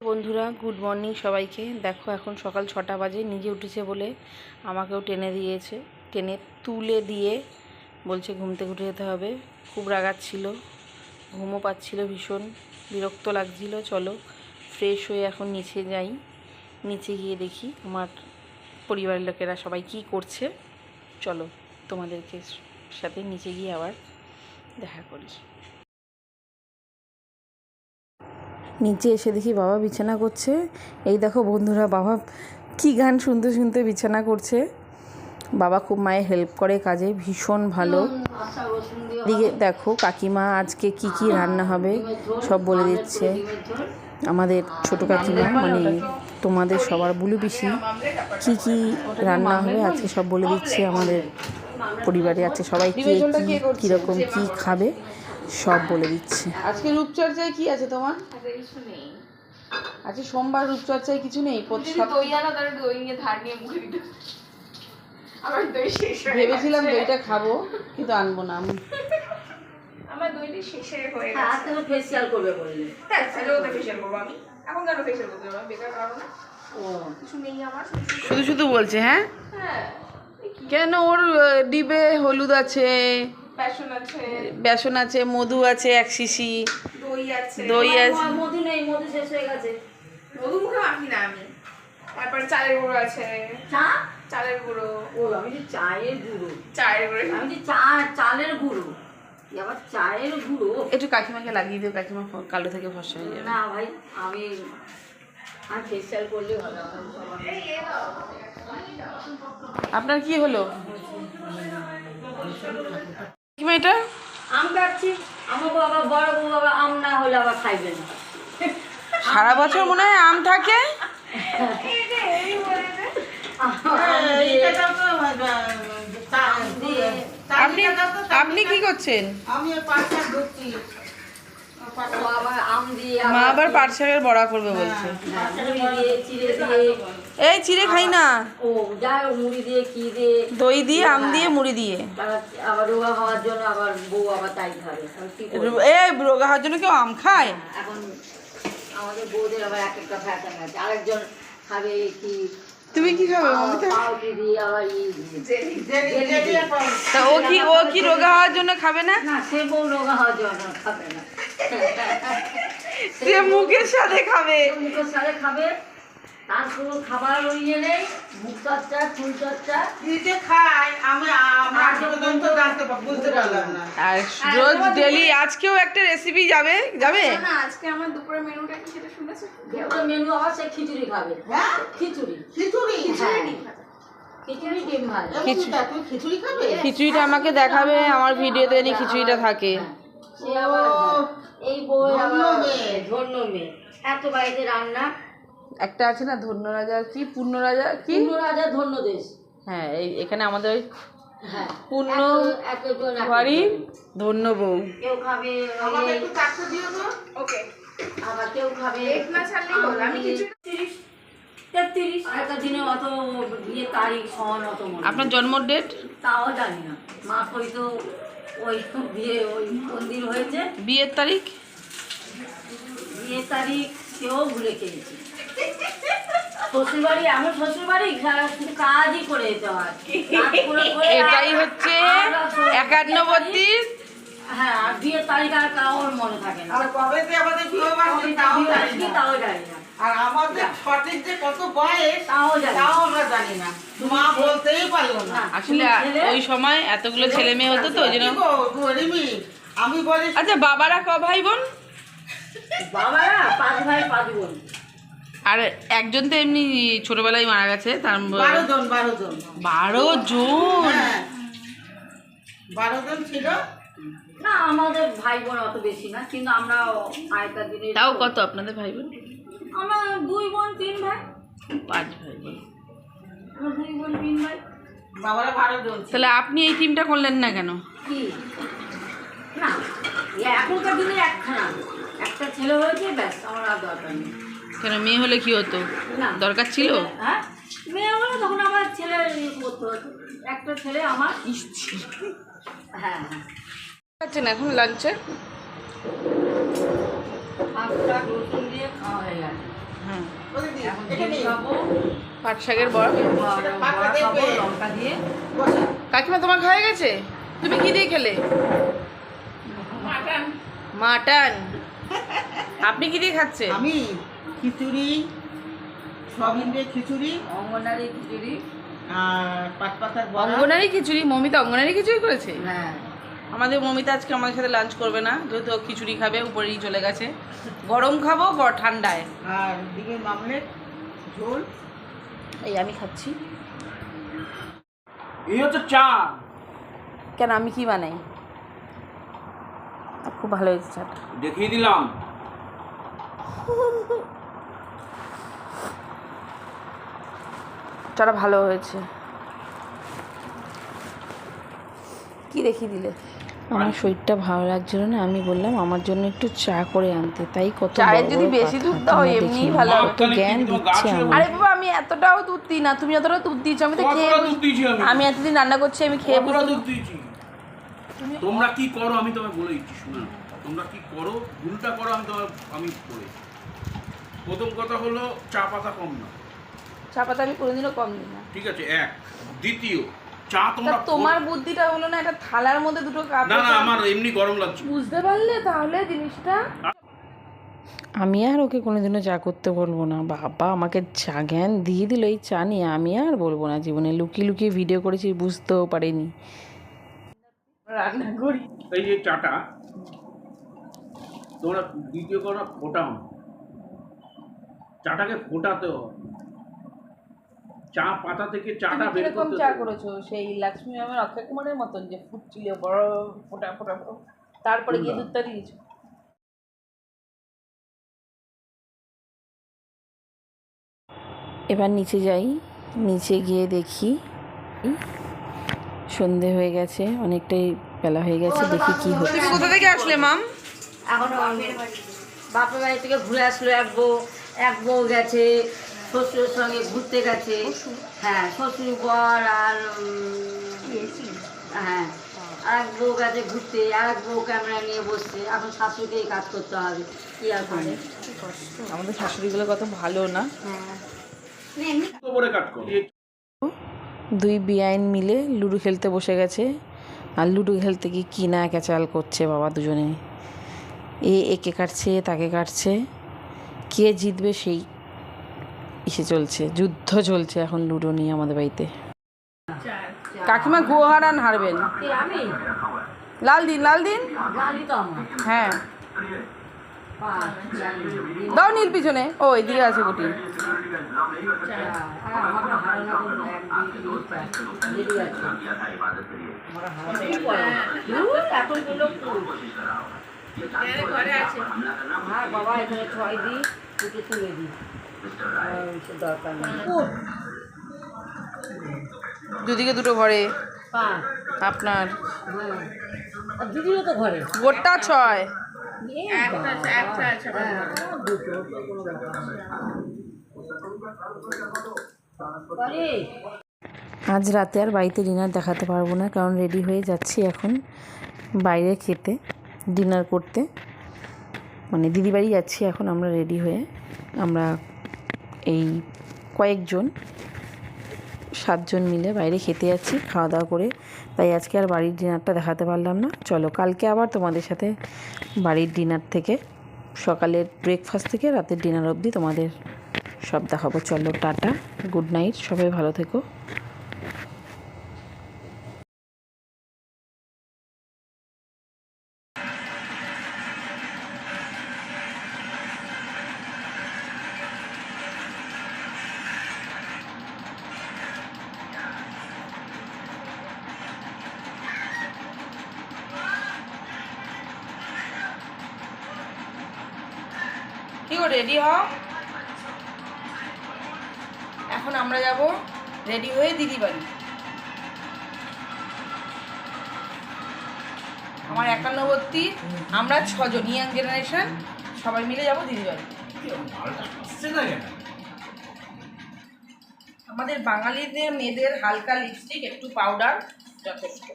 বন্ধুরা good morning সবাইকে। দেখো, এখন সকাল ছটা বাজে, নিজে উঠেছে বলে আমাকেও টেনে দিয়েছে। টেনে তুলে দিয়ে বলছে ঘুম থেকে উঠে যেতে হবে। খুব রাগাচ্ছিল, ঘুমও পাচ্ছিল ভীষণ, বিরক্ত লাগছিল। চলো ফ্রেশ হয়ে এখন নিচে যাই। নিচে গিয়ে দেখি আমার পরিবারের লোকেরা সবাই কি করছে। চলো, তোমাদেরকে সাথে নিচে গিয়ে আবার দেখা করি। নিচে এসে দেখি বাবা বিছানা করছে। এই দেখো বন্ধুরা, বাবা কি গান শুনতে শুনতে বিছানা করছে। বাবা খুব মায়ের হেল্প করে কাজে, ভীষণ ভালো। দিকে দেখো কাকিমা আজকে কি কি রান্না হবে, সব বলে দিচ্ছে। আমাদের ছোট কাকিমা মানে তোমাদের সবার বুলু পিসি, কি কি রান্না হবে আজকে সব বলে দিচ্ছে আমাদের পরিবারে। আছে সবাই কে কি, কীরকম কি খাবে? সব বলে দিচ্ছে। আজকে রূপচর্চায় কি আছে তোমার? আজকে সোমবার রূপচর্চায় কিছু নেই হয়ে। ভেবেছিলাম দইটা খাব কিন্তু আনব না। আমি আমার দইটা শেষে হয়ে হ্যাঁ, গেছে তুমি করবে বললে। দেখ তো ফেশিয়াল করব আমি। এখন কেন ফেশিয়াল করতে যাব বেকার কারণ। ও। কিছু নেই আমার শুধু শুধু- বলছে হ্যাঁ? হ্যাঁ কেন ওর ডিবে হলুদ আছে? প্যাশন আছে। বেসন আছে মধু আছে এক শিশি। দই আছে। দই আছে। মধু নেই মধু শেষ হয়ে গেছে। মধু মুখে মাখি না আমি। তারপর চালের গুঁড়ো আছে। চা? চালের গুঁড়ো। ও আমি যে চায়ের গুঁড়ো। চায়ের গুঁড়ো। আমি যে চা চালের গুঁড়ো। কি আবার চায়ের গুঁড়ো। একটু কাকিমাকে লাগিয়ে দিও কাকিমা কালো থেকে ফসা হয়ে যাবে। না ভাই আমি আর ফেসিয়াল করলে ভালো আপনার কি হলো? কাকিমা এটা? আম কাটছি। আমার বাবা বড় বউ বাবা আম না হলে আবার খাইবে না। সারা বছর মনে হয় আম থাকে? আপনি আপনি কি করছেন? আমি পাঁচটা মা আবার পাট শাকের বড়া করবে বলছে। চিড়ে দিয়ে। এই চিড়ে খাই না। ও যাই হোক, মুড়ি দিয়ে কি দই দিয়ে আম দিয়ে মুড়ি দিয়ে। রোগা হওয়ার জন্য আবার বউ আবার তাই খাবে। আমি কি করব? এই রোগা হওয়ার জন্য কেউ আম খায়? এখন আমাদের বউদের আবার এক একটা ফ্যাশন আছে। আরেকজন খাবে কি তুমি কি খাবে দিয়ে আবার তা ও কি ও কি রোগা হওয়ার জন্য খাবে না? না সে বউ রোগা হওয়ার জন্য খাবে না। সে মুখের সাথে খাবে। মুখের সাথে খাবে তার কোনো খাবার ইয়ে নেই মুখ চর্চা চুল চর্চা। আর রোজ ডেলি আজকেও একটা রেসিপি যাবে? যাবে? না আজকে আমার দুপুরের মেনুটা কি সেটা শুনেছো? ওটা মেনু আবার সে খিচুড়ি খাবে। হ্যাঁ? খিচুড়ি। ডিম ভাজা। খিচুড়িটা আমাকে দেখাবে আমার ভিডিওতে খিচুড়িটা থাকে। সে আবার এই বই আবার ধন্য মেয়ে। এত বাড়িতে রান্না। একটা আছে না ধন্য রাজা কি? পূর্ণ রাজা কি? পূর্ণ রাজা ধন্য দেশ হ্যাঁ এই এখানে আমাদের ওই হ্যাঁ পূর্ণ একজন। ধন্য বউ। কেউ খাবে ওকে। আবার কেউ খাবে আমি কিছু দিনে অত বিয়ে তারিখ অত মনে আপনার জন্ম ডেট তাও জানি না। মা কই তো ওই বিয়ে ওই মন্দির হয়েছে? বিয়ের তারিখ? বিয়ে তারিখ সেও ভুলে খেয়েছি শ্বশুরবাড়ি এমন শ্বশুরবাড়ি কাজই করে যেতে হয়। এটাই হচ্ছে একান্নবর্তী হ্যাঁ আর বিয়ের তারিখ আর কারোর মনে থাকে না। আর কবে যে আমাদের বিয়ে তাও জানি না। আর আমাদের সঠিক যে কত বয়স তাও তাও আমরা জানি না। মা বলতেই পারল না। আসলে ওই সময় এতগুলো ছেলে মেয়ে হতো তো ওই আমি বলি আচ্ছা বাবারা ক ভাই বোন? বাবারা পাঁচ ভাই পাঁচ বোন। আর একজন তো এমনি ছোটবেলায় মারা গেছে তার বারো জন বারো জন। বারো জন? হ্যাঁ। বারো জন ছিল? না আমাদের ভাই বোন অত বেশি না কিন্তু আমরা আয়তার দিনে তাও কত আপনাদের ভাই বোন? আমরা দুই বোন তিন ভাই। পাঁচ ভাই আমরা দুই বোন তিন ভাই। বাবারা বারো জন তাহলে আপনি এই টিমটা করলেন না কেন? কি? না এখনকার দিনে একখানা। একটা ছেলে হয়েছে ব্যাস আমার আর দরকার নেই। কেন মেয়ে হলে কি হতো? না। দরকার ছিল? হ্যাঁ? মেয়ে হলে তখন আমার ছেলে ইয়ে করতে হতো। একটা ছেলে আমার। হ্যাঁ হ্যাঁ। আচ্ছা এখন লাঞ্চে পাঁচটা রসুন দিয়ে খাওয়া হয়ে গেছে হুম বলে দিই এখন এটা ডিম নিই খাব পাট শাকের বড়া। লঙ্কা দিয়ে। কাকিমা তোমার খাওয়া গেছে? তুমি কি দিয়ে খেলে? মাটন। আপনি কি দিয়ে খাচ্ছেন? আমি খিচুড়ি সবিন দিয়ে খিচুড়ি। অঙ্গনারী খিচুড়ি। আর অঙ্গনারী খিচুড়ি? মমিতা অঙ্গনারী খিচুড়ি করেছে? হ্যাঁ। আমাদের মমিতা আজকে আমাদের সাথে লাঞ্চ করবে না যেহেতু খিচুড়ি খাবে উপরেই চলে গেছে। গরম খাব ঠান্ডায়। আর ডিমের মামলেট। ঝোল। এই আমি খাচ্ছি। এই হচ্ছে চা। কেন আমি কি বানাই? খুব ভালো হয়েছে চাটা। দেখিয়ে দিলাম। চাটা ভালো হয়েছে। কি দেখিয়ে দিলে? আমার শরীরটা ভালো লাগছিল না আমি বললাম আমার জন্য একটু চা করে আনতে। তাই কত চায়ের যদি বেশি দুধ দাও তোমরা এমনিই ভালো। জ্ঞান তোমার দিচ্ছে আরে বাবা আমি এতটাও দুধ দিই না তুমি যতটা দুধ দিয়েছ আমি তো খেয়ে দুধ দিয়েছি আমি? এতদিন রান্না করছি আমি খেয়ে দুধ দিয়েছি? তোমরা কি করো আমি তোমায় বলে দিচ্ছি শুনো। তোমরা কি করো ভুলটা করো আমি তোমায় আমি বলে প্রথম কথা হলো চা পাতা কম না। চা পাতা আমি কোনোদিনও কম দিই না। ঠিক আছে এক। দ্বিতীয় চা তোমরা তোমার বুদ্ধিটা হলো না একটা থালার মধ্যে দুটো কাপ না না আমার এমনি গরম লাগছে। বুঝতে পারলে তাহলে জিনিসটা আমি আর ওকে কোনোদিনও চা করতে বলব না। বাবা আমাকে চা জ্ঞান দিয়ে দিল এই চা নিয়ে। আমি আর বলব না। জীবনে লুকিয়ে লুকিয়ে ভিডিও করেছি বুঝতেও পারিনি। রান্না করি। এই যে চাটা তোমরা দ্বিতীয় কথা ফোটাও চাটাকে ফোটাতে হবে। চা পাতা থেকে চাটা বের করতে চা। করেছ? সেই লক্ষ্মী ম্যামের অক্ষয় কুমারের মতন যে ফুটছিল বড় ফোটা ফোটা ফোটা। তারপরে গিয়ে দুধটা দিয়েছ? এবার নিচে যাই। নিচে গিয়ে দেখি। সন্ধে হয়ে গেছে অনেকটাই বেলা হয়ে গেছে দেখি কি হচ্ছে। তুমি কোথা থেকে আসলে মাম? এখন বাপের বাড়ি থেকে ঘুরে আসলো এক বউ এক বউ গেছে। শ্বশুরের সঙ্গে ঘুরতে গেছে। হ্যাঁ শ্বশুর বর আর হ্যাঁ আর এক বউ গেছে ঘুরতে আর এক বউ ক্যামেরা নিয়ে বসছে। এখন শাশুড়িকেই কাজ করতে হবে। কি আর করে? আমাদের শাশুড়িগুলো কত ভালো না? হ্যাঁ। না, এমনি কত করে কাট করো? এই দুই বিআইন মিলে লুডো খেলতে বসে গেছে। আর লুডো খেলতে গিয়ে কি না ক্যাচাল করছে বাবা দুজনে। এ একে কাটছে তাকে কাটছে। কে জিতবে সেই এসে চলছে যুদ্ধ চলছে এখন লুডো নিয়ে আমাদের বাড়িতে। কাকিমা গোহারান হারবেন। লাল দিন লাল দিন হ্যাঁ। দাও নীল পিছনে। ও এদিকে আছে গুটি। চার। লেগে আছে। হ্যাঁ বাবা এখানে ছয় দিই তুলে দরকার নেই। দুদিকে দুটো ঘরে। আপনার। হ্যাঁ। তো ঘরে। গোটা ছয়। হ্যাঁ? আজ রাতে আর বাড়িতে ডিনার দেখাতে পারব না কারণ রেডি হয়ে যাচ্ছি এখন বাইরে খেতে ডিনার করতে। মানে দিদি বাড়ি যাচ্ছি এখন আমরা রেডি হয়ে আমরা এই কয়েকজন, সাতজন মিলে বাইরে খেতে যাচ্ছি খাওয়া দাওয়া করে। তাই আজকে আর বাড়ির ডিনারটা দেখাতে পারলাম না। চলো, কালকে আবার তোমাদের সাথে বাড়ির ডিনার থেকে, সকালের ব্রেকফাস্ট থেকে, রাতের ডিনার অবধি তোমাদের সব দেখাবো। চলো, টাটা গুড নাইট সবাই ভালো থেকো। গো রেডি হও। এখন আমরা যাব রেডি হয়ে দিদি বাড়ি। আমার একান্নবর্তী, আমরা ছজন ইয়াং জেনারেশন সবাই মিলে যাব দিদি বাড়ি। আমাদের বাঙালিদের, মেয়েদের হালকা লিপস্টিক একটু পাউডার যথেষ্ট।